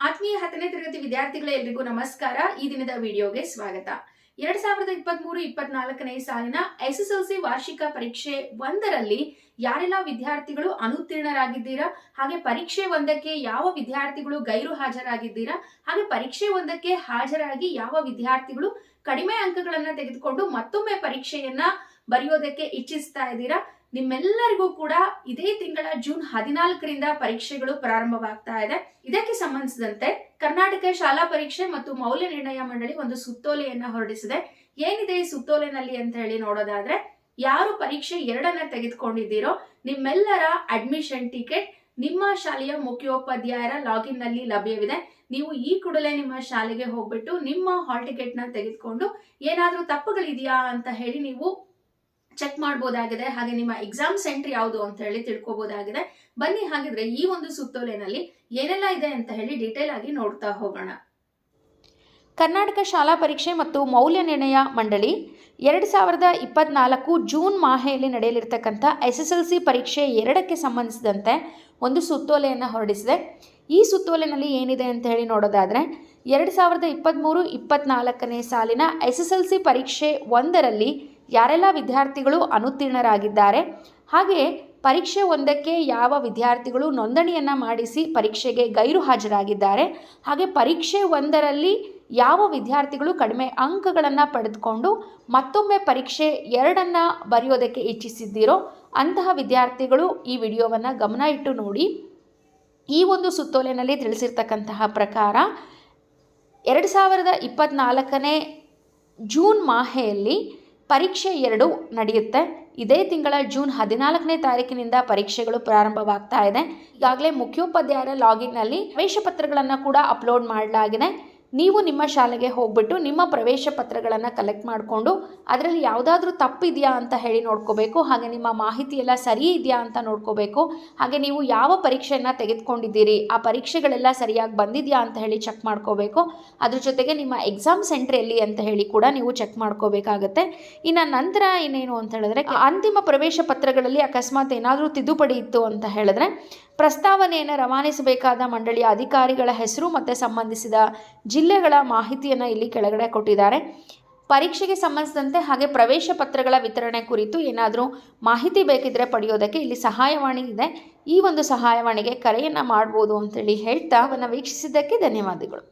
ಆತ್ಮೀಯ ಹತ್ತನೇ ತರಗತಿ ವಿದ್ಯಾರ್ಥಿಗಳ, ಎಲ್ರಿಗೂ ನಮಸ್ಕಾರ. ಈ ದಿನದ ವಿಡಿಯೋಗೆ ಸ್ವಾಗತ. ಎರಡ್ ಸಾವಿರದ ಇಪ್ಪತ್ತ್ ಮೂರು ಇಪ್ಪತ್ನಾಲ್ಕನೇ ಸಾಲಿನ ಎಸ್ ಎಸ್ ಎಲ್ ಸಿ ವಾರ್ಷಿಕ ಪರೀಕ್ಷೆ ಒಂದರಲ್ಲಿ ಯಾರೆಲ್ಲ ವಿದ್ಯಾರ್ಥಿಗಳು ಅನುತ್ತೀರ್ಣರಾಗಿದ್ದೀರಾ? ಹಾಗೆ ಪರೀಕ್ಷೆ ಒಂದಕ್ಕೆ ಯಾವ ವಿದ್ಯಾರ್ಥಿಗಳು ಗೈರು ಹಾಜರಾಗಿದ್ದೀರಾ? ಹಾಗೆ ಪರೀಕ್ಷೆ ಒಂದಕ್ಕೆ ಹಾಜರಾಗಿ ಯಾವ ವಿದ್ಯಾರ್ಥಿಗಳು ಕಡಿಮೆ ಅಂಕಗಳನ್ನ ತೆಗೆದುಕೊಂಡು ಮತ್ತೊಮ್ಮೆ ಪರೀಕ್ಷೆಯನ್ನ ಬರೆಯೋದಕ್ಕೆ ಇಚ್ಛಿಸ್ತಾ ಇದ್ದೀರಾ? ನಿಮ್ಮೆಲ್ಲರಿಗೂ ಕೂಡ ಇದೇ ತಿಂಗಳ ಜೂನ್ ಹದಿನಾಲ್ಕರಿಂದ ಪರೀಕ್ಷೆಗಳು ಪ್ರಾರಂಭವಾಗ್ತಾ ಇದೆ. ಇದಕ್ಕೆ ಸಂಬಂಧಿಸಿದಂತೆ ಕರ್ನಾಟಕ ಶಾಲಾ ಪರೀಕ್ಷೆ ಮತ್ತು ಮೌಲ್ಯ ನಿರ್ಣಯ ಮಂಡಳಿ ಒಂದು ಸುತ್ತೋಲೆಯನ್ನ ಹೊರಡಿಸಿದೆ. ಏನಿದೆ ಈ ಸುತ್ತೋಲೆನಲ್ಲಿ ಅಂತ ಹೇಳಿ ನೋಡೋದಾದ್ರೆ, ಯಾರು ಪರೀಕ್ಷೆ ಎರಡನ್ನ ತೆಗೆದುಕೊಂಡಿದ್ದೀರೋ ನಿಮ್ಮೆಲ್ಲರ ಅಡ್ಮಿಷನ್ ಟಿಕೆಟ್ ನಿಮ್ಮ ಶಾಲೆಯ ಮುಖ್ಯೋಪಾಧ್ಯಾಯರ ಲಾಗಿನ್ನಲ್ಲಿ ಲಭ್ಯವಿದೆ. ನೀವು ಈ ಕೂಡಲೇ ನಿಮ್ಮ ಶಾಲೆಗೆ ಹೋಗ್ಬಿಟ್ಟು ನಿಮ್ಮ ಹಾಲ್ ಟಿಕೆಟ್ನ ತೆಗೆದುಕೊಂಡು ಏನಾದ್ರೂ ತಪ್ಪುಗಳಿದೆಯಾ ಅಂತ ಹೇಳಿ ನೀವು ಚೆಕ್ ಮಾಡಬಹುದಾಗಿದೆ ಹಾಗೆ ನಿಮ್ಮ ಎಕ್ಸಾಮ್ ಸೆಂಟರ್ ಯಾವುದು ಅಂತ ಹೇಳಿ ತಿಳ್ಕೊಬಹುದಾಗಿದೆ ಬನ್ನಿ ಹಾಗಿದ್ರೆ ಈ ಒಂದು ಸುತ್ತೋಲೆನಲ್ಲಿ ಏನೆಲ್ಲ ಇದೆ ಅಂತ ಹೇಳಿ ಡೀಟೇಲ್ ಆಗಿ ನೋಡ್ತಾ ಹೋಗೋಣ. ಕರ್ನಾಟಕ ಶಾಲಾ ಪರೀಕ್ಷೆ ಮತ್ತು ಮೌಲ್ಯ ನಿರ್ಣಯ ಮಂಡಳಿ ಎರಡು ಸಾವಿರದ ಇಪ್ಪತ್ನಾಲ್ಕು ಜೂನ್ ಮಾಹೆಯಲ್ಲಿ ನಡೆಯಲಿರ್ತಕ್ಕಂಥ ಎಸ್ ಎಸ್ ಎಲ್ ಸಿ ಪರೀಕ್ಷೆ ಎರಡಕ್ಕೆ ಸಂಬಂಧಿಸಿದಂತೆ ಒಂದು ಸುತ್ತೋಲೆಯನ್ನು ಹೊರಡಿಸಿದೆ. ಈ ಸುತ್ತೋಲೆನಲ್ಲಿ ಏನಿದೆ ಅಂತ ಹೇಳಿ ನೋಡೋದಾದರೆ, ಎರಡು ಸಾವಿರದ ಇಪ್ಪತ್ತ್ಮೂರು ಇಪ್ಪತ್ತ್ನಾಲ್ಕನೇ ಸಾಲಿನ ಎಸ್ ಎಸ್ ಎಲ್ ಸಿ ಪರೀಕ್ಷೆ ಒಂದರಲ್ಲಿ ಯಾರೆಲ್ಲ ವಿದ್ಯಾರ್ಥಿಗಳು ಅನುತ್ತೀರ್ಣರಾಗಿದ್ದಾರೆ ಹಾಗೆ ಪರೀಕ್ಷೆ ಒಂದಕ್ಕೆ ಯಾವ ವಿದ್ಯಾರ್ಥಿಗಳು ನೋಂದಣಿಯನ್ನು ಮಾಡಿಸಿ ಪರೀಕ್ಷೆಗೆ ಗೈರು ಹಾಜರಾಗಿದ್ದಾರೆ, ಹಾಗೆ ಪರೀಕ್ಷೆ ಒಂದರಲ್ಲಿ ಯಾವ ವಿದ್ಯಾರ್ಥಿಗಳು ಕಡಿಮೆ ಅಂಕಗಳನ್ನು ಪಡೆದುಕೊಂಡು ಮತ್ತೊಮ್ಮೆ ಪರೀಕ್ಷೆ ಎರಡನ್ನು ಬರೆಯೋದಕ್ಕೆ ಇಚ್ಛಿಸಿದ್ದೀರೋ ಅಂತಹ ವಿದ್ಯಾರ್ಥಿಗಳು ಈ ವಿಡಿಯೋವನ್ನು ಗಮನ ಇಟ್ಟು ನೋಡಿ. ಈ ಒಂದು ಸುತ್ತೋಲೆನಲ್ಲಿ ತಿಳಿಸಿರ್ತಕ್ಕಂತಹ ಪ್ರಕಾರ, ಎರಡು ಸಾವಿರದ ಇಪ್ಪತ್ತ್ನಾಲ್ಕನೇ ಜೂನ್ ಮಾಹೆಯಲ್ಲಿ ಪರೀಕ್ಷೆ ಎರಡು ನಡೆಯುತ್ತೆ. ಇದೇ ತಿಂಗಳ ಜೂನ್ ಹದಿನಾಲ್ಕನೇ ತಾರೀಕಿನಿಂದ ಪರೀಕ್ಷೆಗಳು ಪ್ರಾರಂಭವಾಗ್ತಾ ಇದೆ. ಈಗಾಗಲೇ ಮುಖ್ಯೋಪಾಧ್ಯಾಯರ ಲಾಗಿನ್ನಲ್ಲಿ ಪ್ರವೇಶ ಪತ್ರಗಳನ್ನು ಕೂಡ ಅಪ್ಲೋಡ್ ಮಾಡಲಾಗಿದೆ. ನೀವು ನಿಮ್ಮ ಶಾಲೆಗೆ ಹೋಗ್ಬಿಟ್ಟು ನಿಮ್ಮ ಪ್ರವೇಶ ಪತ್ರಗಳನ್ನು ಕಲೆಕ್ಟ್ ಮಾಡಿಕೊಂಡು ಅದರಲ್ಲಿ ಯಾವುದಾದ್ರೂ ತಪ್ಪಿದೆಯಾ ಅಂತ ಹೇಳಿ ನೋಡ್ಕೋಬೇಕು, ಹಾಗೆ ನಿಮ್ಮ ಮಾಹಿತಿ ಎಲ್ಲ ಸರಿ ಇದೆಯಾ ಅಂತ ನೋಡ್ಕೋಬೇಕು, ಹಾಗೆ ನೀವು ಯಾವ ಪರೀಕ್ಷೆಯನ್ನು ತೆಗೆದುಕೊಂಡಿದ್ದೀರಿ, ಆ ಪರೀಕ್ಷೆಗಳೆಲ್ಲ ಸರಿಯಾಗಿ ಬಂದಿದೆಯಾ ಅಂತ ಹೇಳಿ ಚೆಕ್ ಮಾಡ್ಕೋಬೇಕು. ಅದ್ರ ಜೊತೆಗೆ ನಿಮ್ಮ ಎಕ್ಸಾಮ್ ಸೆಂಟರ್ ಎಲ್ಲಿ ಅಂತ ಹೇಳಿ ಕೂಡ ನೀವು ಚೆಕ್ ಮಾಡ್ಕೋಬೇಕಾಗತ್ತೆ. ಇನ್ನು ನಂತರ ಇನ್ನೇನು ಅಂತ ಹೇಳಿದ್ರೆ, ಅಂತಿಮ ಪ್ರವೇಶ ಪತ್ರಗಳಲ್ಲಿ ಅಕಸ್ಮಾತ್ ಏನಾದರೂ ತಿದ್ದುಪಡಿ ಇತ್ತು ಅಂತ ಹೇಳಿದ್ರೆ ಪ್ರಸ್ತಾವನೆಯನ್ನು ರವಾನಿಸಬೇಕಾದ ಮಂಡಳಿಯ ಅಧಿಕಾರಿಗಳ ಹೆಸರು ಮತ್ತು ಸಂಬಂಧಿಸಿದ ಜಿಲ್ಲೆಗಳ ಮಾಹಿತಿಯನ್ನು ಇಲ್ಲಿ ಕೆಳಗಡೆ ಕೊಟ್ಟಿದ್ದಾರೆ. ಪರೀಕ್ಷೆಗೆ ಸಂಬಂಧಿಸಿದಂತೆ ಹಾಗೆ ಪ್ರವೇಶ ಪತ್ರಗಳ ವಿತರಣೆ ಕುರಿತು ಏನಾದರೂ ಮಾಹಿತಿ ಬೇಕಿದ್ದರೆ ಪಡೆಯೋದಕ್ಕೆ ಇಲ್ಲಿ ಸಹಾಯವಾಣಿ ಇದೆ. ಈ ಒಂದು ಸಹಾಯವಾಣಿಗೆ ಕರೆಯನ್ನು ಮಾಡ್ಬೋದು ಅಂತೇಳಿ ಹೇಳ್ತಾ ಅವನ್ನು ವೀಕ್ಷಿಸಿದ್ದಕ್ಕೆ ಧನ್ಯವಾದಗಳು.